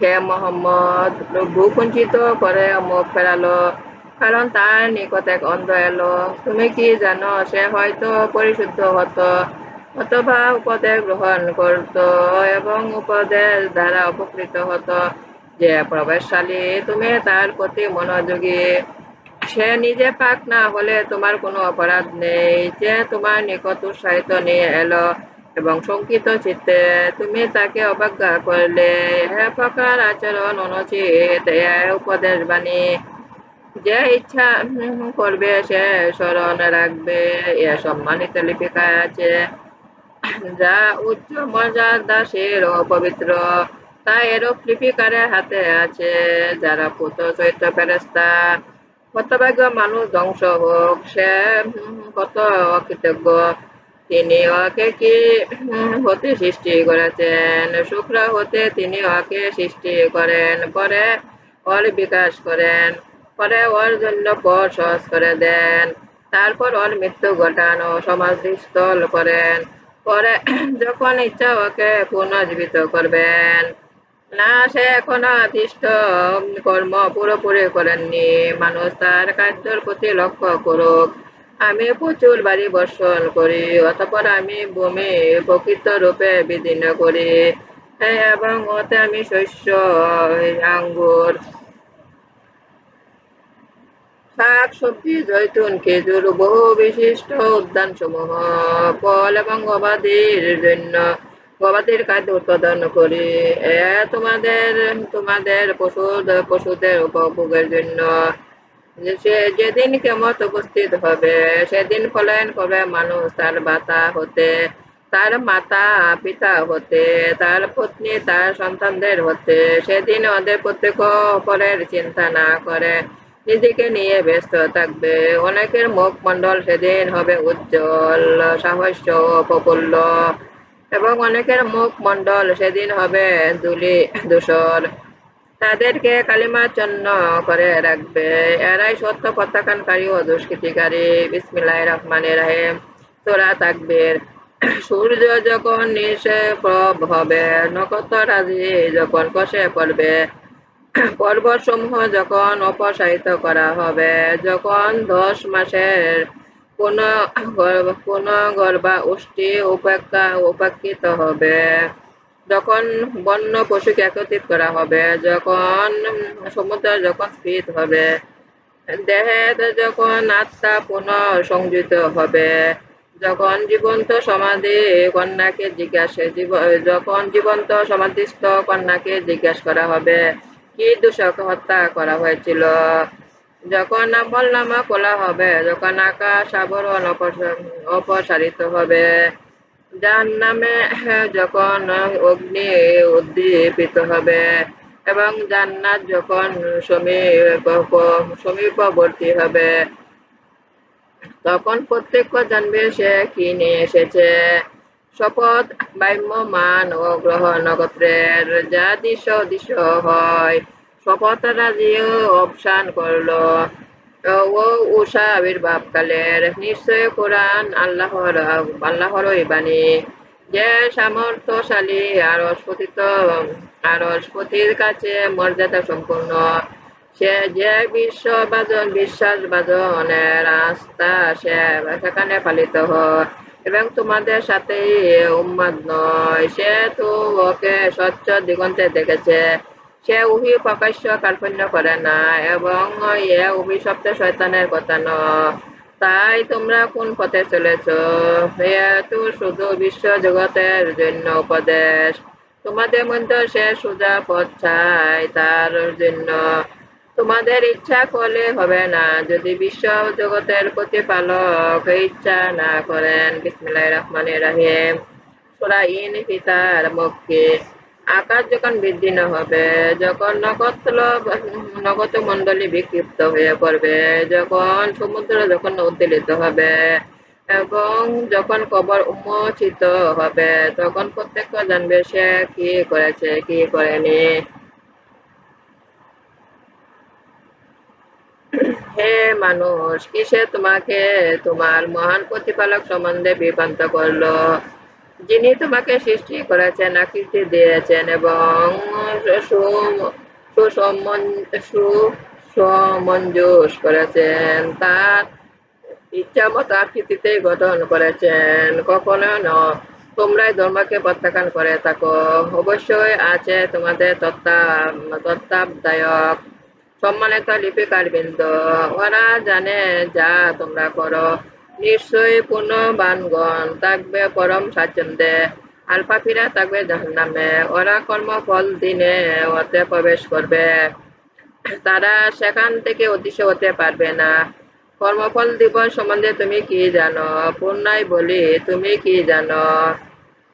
হে মোহাম্মদ ভূকুঞ্চিত করে মুখ ফেরালো কারণ তার নিকট এক অন্ধ এলো তুমি কি জানো সে হয়তো পরিশুদ্ধ হতো অথবা উপদেশ গ্রহণ করত এবং উপদেশ দ্বারা উপকৃত হতো যে প্রবেশশালী তুমি তার প্রতি মনোযোগী সে নিজে পাক না হলে তোমার কোনো অপরাধ নেই। যে তোমার নিকট উৎসাহিত নিয়ে এলো এবং শঙ্কিত চিত্তে তুমি তাকে অবজ্ঞা করলে। হে প্রকার আচরণ, অনুচিত উপদেশ বাণী। যে ইচ্ছা করবে সে স্মরণ রাখবে। এ সম্মানিত লিপিকায় আছে। যা উচ্চ মর্যাদাশীল ও পবিত্র। তা এরূপ লিপিকারের হাতে আছে। যারা পুত্র চৈত্র ফেরেস্তা হতভাগ্য মানুষ ধ্বংস হোক, সে কত অকৃতজ্ঞ তিনি ওকে কি হতে সৃষ্টি করেছেন? শুক্র হতে তিনি ওকে সৃষ্টি করেন, পরে ওর বিকাশ করেন, পরে ওর জন্য পর সহজ করে দেন, তারপর ওর মৃত্যু ঘটান ও সমাধিস্থল করেন, পরে যখন ইচ্ছা ওকে পুনর্জীবিত করবেন। না, সে এখনও আদিষ্ট কর্ম পুরোপুরি করেননি। মানুষ তার কার্যর প্রতি লক্ষ্য করুক। আমি প্রচুর বাড়ি বর্ষণ করি, অতপর আমি ভূমি প্রকৃত রূপে বিদীর্ণ করি। এবং ওতে আমি শস্য, আঙ্গুর, শাক, সবজি, জৈতুন, খেজুর, বহু বিশিষ্ট উদ্যান সমূহ ফল এবং গবাদির জন্য গবাদির খাদ্য উৎপাদন করি। এ তোমাদের তোমাদের পশু পশুদের উপভোগের জন্য। যেদিন কেমত উপস্থিত হবে, সেদিন পলায়ন করবে মানুষ তার বাতা হতে, তার মাতা পিতা হতে, তার পত্নী, তার সন্তানদের হতে। সেদিন ওদের প্রত্যেক অপরের চিন্তা না করে, নিজেকে নিয়ে ব্যস্ত থাকবে। অনেকের মুখমণ্ডল সেদিন হবে উজ্জ্বল, সাহস্য প্রফুল্ল। এবং অনেকের মুখমণ্ডল সেদিন হবে দুলি দূষর তাদেরকে কালিমাচন্ন করে রাখবে। এরাই সত্য প্রত্যাখ্যানকারী ও দুষ্কৃতিকারী। বিসমিল্লাহ রহমানের রাহিম। তোরা থাকবের সূর্য যখন নিষেপ্রভ হবে নক্ষত্র রাজি যখন কষে পড়বে পর্বত সমূহ যখন অপসারিত করা হবে, যখন দশ মাসের কোন গর্বা উষ্টি উপেক্ষা উপেক্ষিত হবে। যখন বন্য পশুকে একত্রিত করা হবে, যখন সমুদ্র যখন স্থিত হবে দেহে যখন আত্মা পুনঃ সংযুক্ত হবে, যখন জীবন্ত সমাধি কন্যাকে জিজ্ঞাসা যখন জীবন্ত সমাধিস্থ কন্যাকে জিজ্ঞাসা করা হবে, কি দূষক হত্যা করা হয়েছিল? যখন নামা খোলা হবে, যখন আকাশ আবরণ অপসারিত হবে যার নামে যখন অগ্নি উদ্দীপিত হবে এবং জান্নাত যখন সমীপবর্তী হবে, তখন প্রত্যেক জানবে সে কি নিয়ে এসেছে। শপথ বাম্যমান ও গ্রহ নক্ষত্রের যা দৃশ্য দিশ হয়। শপথ রাজিও অবসান করল। ও উষা আবির্ভাব কালের নিশ্চয় কোরআন আল্লাহর আল্লাহরই বাণী। যে সামর্থ্যশালী আরস্পতিত আরস্পতির কাছে মর্যাদা সম্পূর্ণ সে যে বিশ্ববাজন বিশ্বাস বাজনের আস্থা, সে সেখানে পালিত হয় এবং তোমাদের সাথে উম্মাদ নয়। সে তো ওকে স্বচ্ছ দিগন্তে দেখেছে। সে উহি প্রকাশ্য কাল্পন্য করে না এবং এ অভিশপ্ত শয়তানের কথা নয় তাই তোমরা কোন পথে চলেছ? তো শুধু বিশ্ব জগতের জন্য উপদেশ। তোমাদের মধ্যে সে সোজা পথ চাই তার জন্য। তোমাদের ইচ্ছা করলে হবে না। যদি বিশ্ব জগতের প্রতিপালক ইচ্ছা না করেন বিসমিল্লাহ রহমান রাহিম। সোরা ইন পিতার মক্কে আকাশ যখন বৃদ্ধি না হবে, যখন নক্ষত্র নগত মন্ডলী বিক্ষিপ্ত হয়ে পড়বে, যখন সমুদ্র যখন উদ্দোলিত হবে এবং যখন কবর উন্মোচিত হবে, তখন প্রত্যেক জানবে সে কি করেছে, কি করেনি। হে মানুষ, কিসে তোমাকে তোমার মহান প্রতিপালক সম্বন্ধে বিভ্রান্ত করল? যিনি তোমাকে সৃষ্টি করেছেন, আকৃতি দিয়েছেন এবং সুসমঞ্জস করেছেন তার ইচ্ছা মতো আকৃতিতেই গঠন করেছেন কখনো ন তোমরাই ধর্মকে প্রত্যাখ্যান করে থাকো অবশ্যই আছে তোমাদের তত্ত্বা- তত্ত্বাবধায়ক সম্মানিত লিপিকার বৃন্দ ওরা জানে যা তোমরা করো নিশ্চয়ই পূর্ণবানগণ থাকবে পরম স্বাচ্ছন্দ্যে আর পাপীরা থাকবে জাহান্নামে। ওরা কর্মফল দিনে ওতে প্রবেশ করবে। তারা সেখান থেকে অদৃশ্য হতে পারবে না। কর্মফল দিবস সম্বন্ধে তুমি কি জানো? পূর্ণাই বলি, তুমি কি জানো?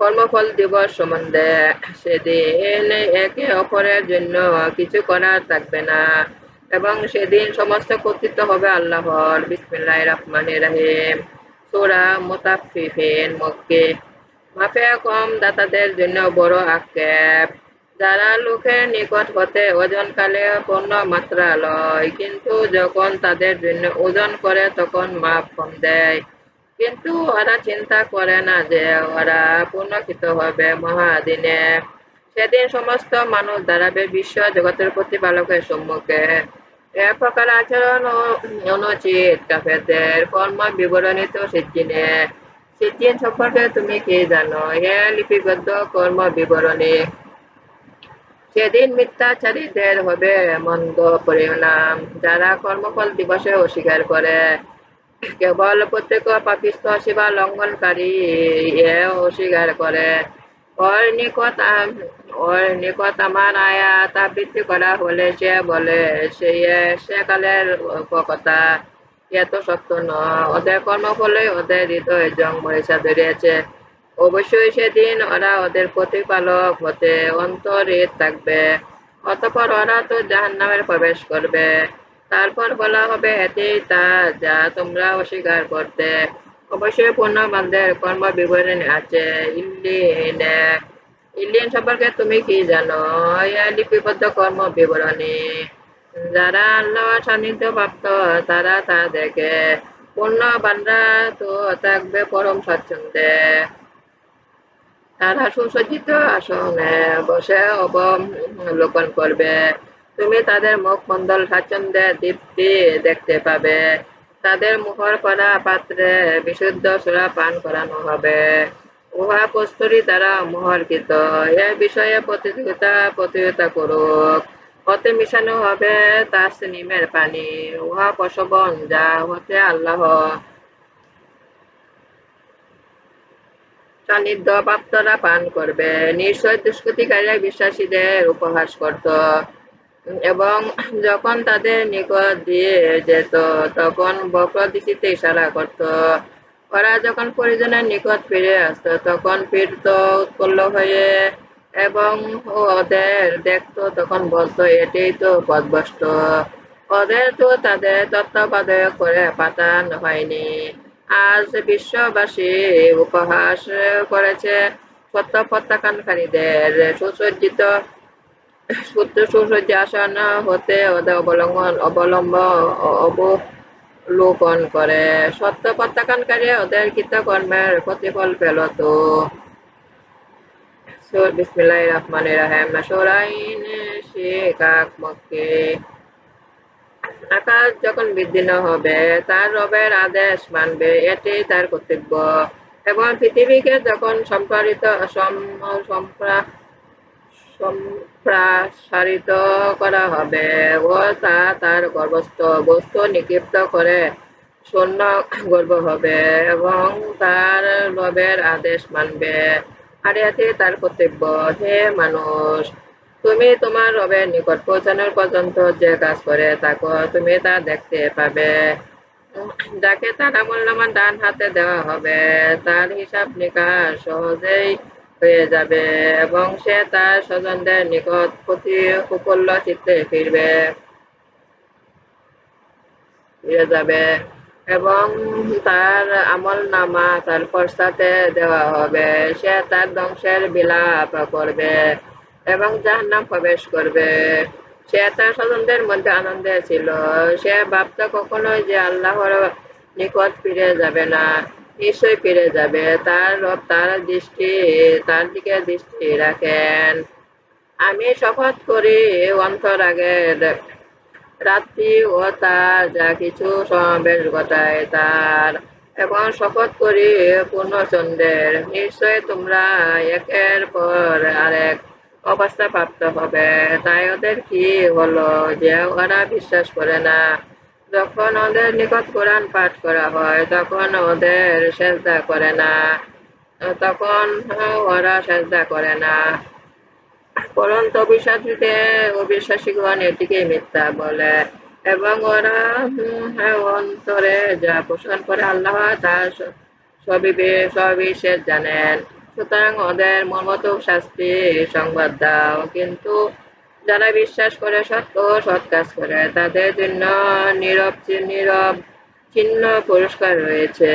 কর্মফল দিবস সম্বন্ধে সেদিন একে অপরের জন্য কিছু করার থাকবে না। এবং সেদিন সমস্ত কর্তৃত্ব হবে আল্লাহর। বিসমিল্লাহ রহমান রাহিম। সোরা মোতাফিফিন মক্কে। মাফে কম দাতাদের জন্য বড় আক্ষেপ। যারা লোকের নিকট হতে ওজনকালে পণ্য মাত্রা লয়, কিন্তু যখন তাদের জন্য ওজন করে তখন মাপ কম দেয়। কিন্তু ওরা চিন্তা করে না যে ওরা পুনর্কিত হবে মহাদিনে। সেদিন সমস্ত মানুষ দাঁড়াবে বিশ্ব জগতের প্রতিপালকের সম্মুখে। এ প্রকার আচরণ অনুচিত, কাফেরদের কর্ম সম্পর্কে তুমি কি জানো? হে লিপিবদ্ধ কর্ম বিবরণী। সেদিন মিথ্যাচারীদের হবে মন্দ পরিণাম। যারা কর্মফল দিবসে অস্বীকার করে, কেবল প্রত্যেক পাপিস্ত সেবা লঙ্ঘনকারী এ অস্বীকার করে। ওর নিকট ওর নিকট আমার আয়াত আবৃত্তি করা হলে সে বলে, সে সেকালের কথা। এত সত্য নয়। ওদের কর্মফলে ওদের হৃদয় জং মরিচা ধরিয়েছে অবশ্যই সেদিন ওরা ওদের প্রতিপালক হতে অন্তরে থাকবে। অতপর ওরা তো জাহান নামের প্রবেশ করবে। তারপর বলা হবে এতেই তা যা তোমরা অস্বীকার করতে অবশ্যই পূর্ণবানদের কর্ম বিবরণী আছে। ইল্লিনে ইল্লিন সম্পর্কে তুমি কি জানো? লিপিবদ্ধ কর্ম বিবরণী। যারা আল্লাহ সান্নিধ্য প্রাপ্ত, তারা তা দেখে। পূর্ণবানরা তো থাকবে পরম স্বাচ্ছন্দ্যে তারা সুসজ্জিত আসনে বসে অবলোকন করবে। তুমি তাদের মুখমণ্ডল স্বাচ্ছন্দ্যে দীপ্তি দেখতে পাবে। তাদের মুখর করা পাত্রে বিশুদ্ধ সুরা পান করানো হবে। উহা কস্তুরি দ্বারা মোহরকৃত এ বিষয়ে প্রতিযোগিতা প্রতিযোগিতা করুক হতে মিশানো হবে তাসনিমের পানি। উহা প্রসবন যা হতে আল্লাহ। সান্নিধ্য প্রাপ্তরা পান করবে নিশ্চয় দুষ্কৃতিকারীরা বিশ্বাসীদের উপহাস করত এবং যখন তাদের নিকট দিয়ে যেত, তখন বক্র দৃষ্টিতে ইশারা করত। ওরা যখন পরিজনের নিকট ফিরে আসতো, তখন ফিরত উৎপল্ল হয়ে এবং ওদের দেখতো, তখন বলতো, এটাই তো পদভষ্ট ওদের তো তাদের তত্ত্বাবধায়ক করে পাঠান হয়নি। আজ বিশ্ববাসী উপহাস করেছে সত্য প্রত্যাখ্যানকারীদের। সুসজ্জিত সূত্র হতে অবলম্বন অবলম্ব অবলোকন করে। সত্য প্রত্যাখ্যানকারী ওদের কৃতকর্মের প্রতিফল পেল তো বিসমিল্লাহ রহমান রাহেম। সোরাইন আকাশ যখন বিদীর্ণ হবে, তার রবের আদেশ মানবে। এটাই তার কর্তব্য। এবং পৃথিবীকে যখন সম্প্রারিত সম- সম্প্রা- সম্প্রসারিত করা হবে। ও তা তার গর্ভস্থ বস্তু নিক্ষিপ্ত করে শূন্য গর্ব হবে এবং তার রবের আদেশ মানবে। আর এতে তার কর্তব্য, হে মানুষ, তুমি তোমার রবের নিকট পৌঁছানোর পর্যন্ত যে কাজ করে থাকো, তুমি তা দেখতে পাবে। যাকে তার আমল নামান ডান হাতে দেওয়া হবে, তার হিসাব নিকাশ সহজেই হয়ে যাবে এবং সে তার স্বজনদের নিকট প্রতি উপল্য চিত্তে ফিরবে, ফিরে যাবে এবং তার আমল নামা তার পশ্চাতে দেওয়া হবে। সে তার ধ্বংসের বিলাপ করবে এবং জাহান্নাম প্রবেশ করবে। সে তার স্বজনদের মধ্যে আনন্দে ছিল। সে ভাবত কখনোই যে আল্লাহর নিকট ফিরে যাবে না। নিশ্চয়ই ফিরে যাবে। তার রব, তার দৃষ্টি, তার দিকে দৃষ্টি রাখেন। আমি শপথ করি অন্তরাগের রাত্রি ও তার যা কিছু সমাবেশ ঘটায় তার। এবং শপথ করি পূর্ণচন্দ্রের নিশ্চয় তোমরা একের পর আরেক অবস্থা প্রাপ্ত হবে। তাই ওদের কি হলো যে ওরা বিশ্বাস করে না? যখন ওদের নিকট কোরআন পাঠ করা হয়, তখন ওদের সেজদা করে না। তখন ওরা সেজদা করে না। পরন্ত অবিশ্বাসীতে অবিশ্বাসীগণ এটিকে মিথ্যা বলে। এবং ওরা অন্তরে যা পোষণ করে আল্লাহ তার সবিশেষ জানেন। সুতরাং ওদের মর্মত শাস্তি সংবাদ দাও। কিন্তু যারা বিশ্বাস করে সত্য সৎ কাজ করে, তাদের জন্য নীরব নীরব চিহ্ন পুরস্কার রয়েছে।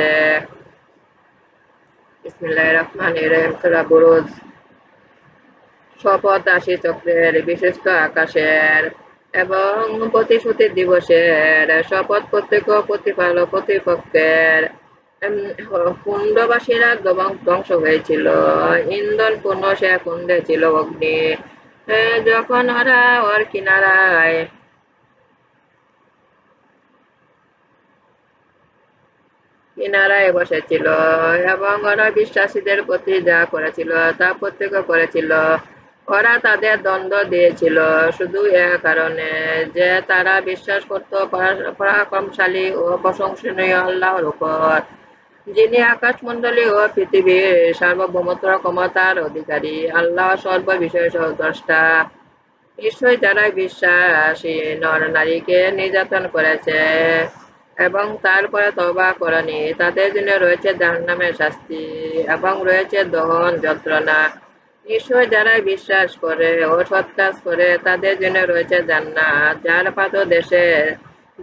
শপথ রাশি চক্রের বিশিষ্ট আকাশের এবং প্রতিশ্রুতি দিবসের শপথ প্রত্যেক প্রতিপালক প্রতিপক্ষের কুণ্ডবাসীরা ধ্বংস হয়েছিল। ইন্ধন পূর্ণ সে কুণ্ডে ছিল অগ্নি। যখন ওরা ওর কিনারায় কিনারায় বসেছিল এবং ওরা বিশ্বাসীদের প্রতি যা করেছিল তা প্রত্যেক করেছিল। ওরা তাদের দ্বন্দ্ব দিয়েছিল শুধু এ কারণে যে তারা বিশ্বাস করত পরাক্রমশালী ও প্রশংসনীয় আল্লাহর উপর। যিনি আকাশমণ্ডলী ও পৃথিবীর সার্বভৌমত্ব ক্ষমতার অধিকারী, আল্লাহ সর্ব বিষয় দ্রষ্টা নিশ্চয় যারা বিশ্বাসী, নর নারীকে নির্যাতন করেছে এবং তারপরে তবা করেনি। তাদের জন্য রয়েছে জাহান্নামের শাস্তি এবং রয়েছে দহন যন্ত্রণা। নিশ্চয় যারা বিশ্বাস করে ও কাজ করে, তাদের জন্য রয়েছে জান্নাত, যার পাত দেশে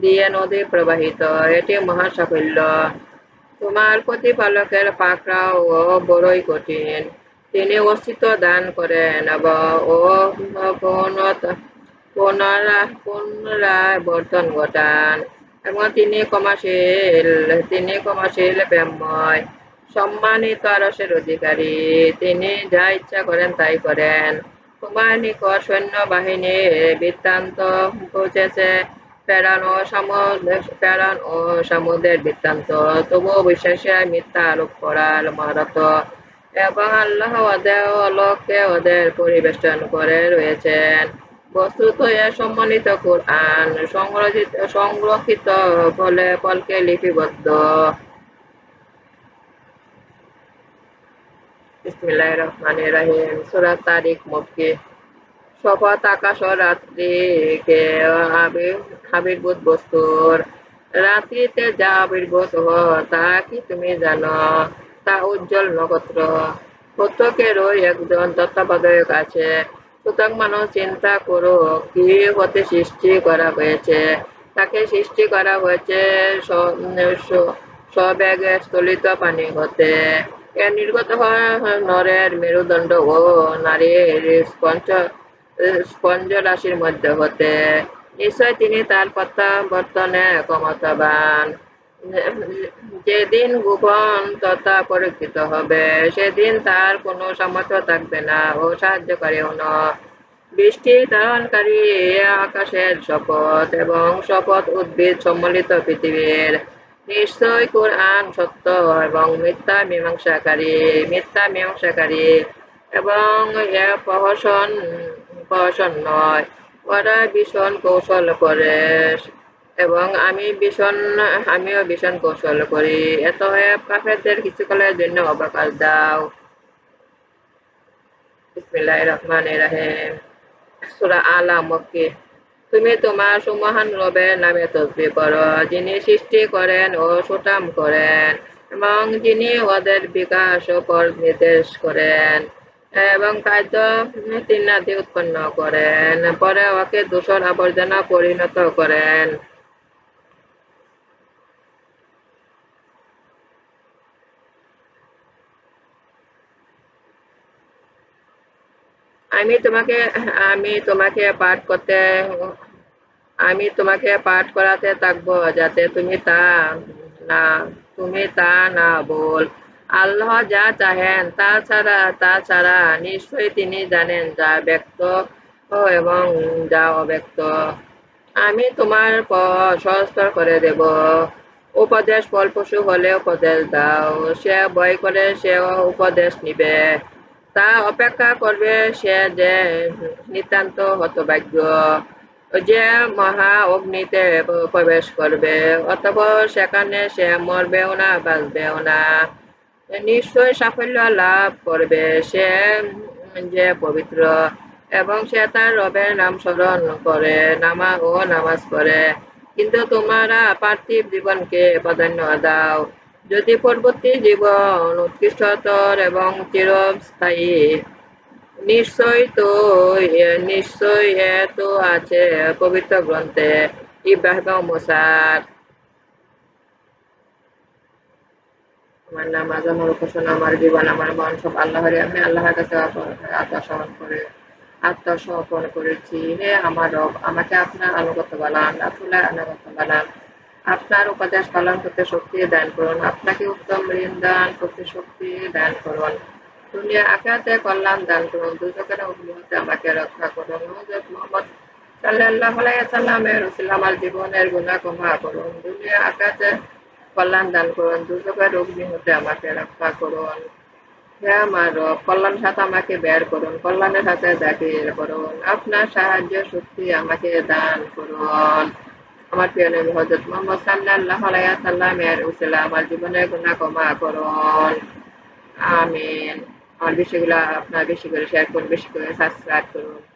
দিয়ে নদী প্রবাহিত। এটি মহা সাফল্য তোমার প্রতিপালকের পাকড়াও ও বড়ই কঠিন। তিনি অস্তিত্ব দান করেন ও বর্তন ঘটান। এবং তিনি ক্ষমাশীল তিনি ক্ষমাশীল প্রেমময় সম্মানিত আরসের অধিকারী। তিনি যা ইচ্ছা করেন তাই করেন। তোমার নিকট সৈন্যবাহিনীর বৃত্তান্ত পৌঁছেছে। ফেরান ও ফেরান ও সামুদের বৃত্তান্ত। তবুও বিশ্বাসীরা মিথ্যা আরোপ করার মারত এবং আল্লাহ ওদের অলকে ওদের পরিবেষ্টন করে রয়েছেন। বস্তুত এ সম্মানিত কোরআন সংরক্ষিত সংরক্ষিত ফলে ফলকে লিপিবদ্ধ। বিসমিল্লাহির রহমানির রহিম। সূরা তারিক মক্কি শপথ আকাশ রাত্রিকে আবির্ভূত বস্তুর। রাত্রিতে যা আবির্ভূত তা কি তুমি জানো? তা উজ্জ্বল নক্ষত্র। প্রত্যেকেরও একজন তত্ত্বাবধায়ক আছে। সুতরাং মানুষ চিন্তা করো কি হতে সৃষ্টি করা হয়েছে? তাকে সৃষ্টি করা হয়েছে সবেগে স্থলিত পানি হতে। এর নির্গত নরের মেরুদণ্ড ও নারীর স্পঞ্জ স্পঞ্জ রাশির মধ্যে হতে। নিশ্চয় তিনি তার প্রত্যাবর্তনে ক্ষমতাবান। যেদিন গোপন তথা পরীক্ষিত হবে, সেদিন তার কোনো সামর্থ্য থাকবে না ও সাহায্যকারীও ন। বৃষ্টি ধারণকারী আকাশের শপথ এবং শপথ উদ্ভিদ সম্মিলিত পৃথিবীর নিশ্চয় কোরআন সত্য এবং মিথ্যা মীমাংসাকারী মিথ্যা মীমাংসাকারী এবং প্রহসন প্রহসন নয়। ওরা ভীষণ কৌশল করে এবং আমি ভীষণ, আমিও ভীষণ কৌশল করি। এত কাফেরদের কিছুকালের জন্য অবকাশ দাও। রহমান রাহিম। সুরা আলা মক্কি তুমি তোমার সুমহান রবের নামে তসবি করো যিনি সৃষ্টি করেন ও সুটাম করেন এবং যিনি ওদের বিকাশ ও নির্দেশ করেন। এবং খাদ্য তিনাদি উৎপন্ন করেন। পরে ওকে দূষণ আবর্জনা পরিণত করেন। আমি তোমাকে আমি তোমাকে পাঠ করতে, আমি তোমাকে পাঠ করাতে থাকব যাতে তুমি তা না, তুমি তা না বল। আল্লাহ যা চাহেন, তা ছাড়া তা ছাড়া নিশ্চয়ই তিনি জানেন যা ব্যক্ত এবং যা অব্যক্ত। আমি তোমার পথ করে দেব। উপদেশ ফলপ্রসূ হলে উপদেশ দাও। সে ভয় করে সে উপদেশ নিবে। তা অপেক্ষা করবে সে যে নিতান্ত হতভাগ্য, যে মহা অগ্নিতে প্রবেশ করবে। অতঃপর সেখানে সে মরবেও না, বাঁচবেও না। নিশ্চয় সাফল্য লাভ করবে। সে যে পবিত্র এবং সে তার রবের নাম স্মরণ করে, নামা ও নামাজ পড়ে। কিন্তু তোমরা পার্থিব জীবনকে প্রাধান্য দাও। যদি পরবর্তী জীবন উৎকৃষ্টতর এবং চিরস্থায়ী, নিশ্চয় তো, নিশ্চয় এ তো আছে পবিত্র গ্রন্থে ইব্রাহিম মুসার আমার নামাজ আমার উপাসনা, আমার জীবন, আমার মন, সব আল্লাহরে আমি আল্লাহর কাছে আত্মসমর্পণ করে আত্মসমর্পণ করেছি। হে আমার রব, আমাকে আপনার আনুগত্য বানান রাসুলের আনুগত্য বানান। আপনার উপদেশ পালন করতে শক্তি দান করুন। আপনাকে উত্তম ঋণ দান করতে শক্তি দান করুন। দুনিয়া আকাতে কল্যাণ দান করুন। দুজকের অগ্নি আমাকে রক্ষা করুন। হজরত মোহাম্মদ সাল্লাহ সাল্লামের রসিল আমার জীবনের গুণা ক্ষমা করুন। দুনিয়া আকাতে কল্যাণ দান করুন দুজকের অগ্নি হতে আমাকে রক্ষা করুন। হে আমার রব কল্যাণ হাত আমাকে বের করুন, কল্যাণের হাতে দাখিল করুন। আপনার সাহায্য শক্তি আমাকে দান করুন। আমার প্রিয় হজরত মোহাম্মদ সাল্লাহ সাল্লামের উসিলা আমার জীবনের গুণা ক্ষমা করুন। আমিন। আমার বিষয়গুলো আপনার বেশি করে শেয়ার করুন, বেশি করে সাবস্ক্রাইব করুন।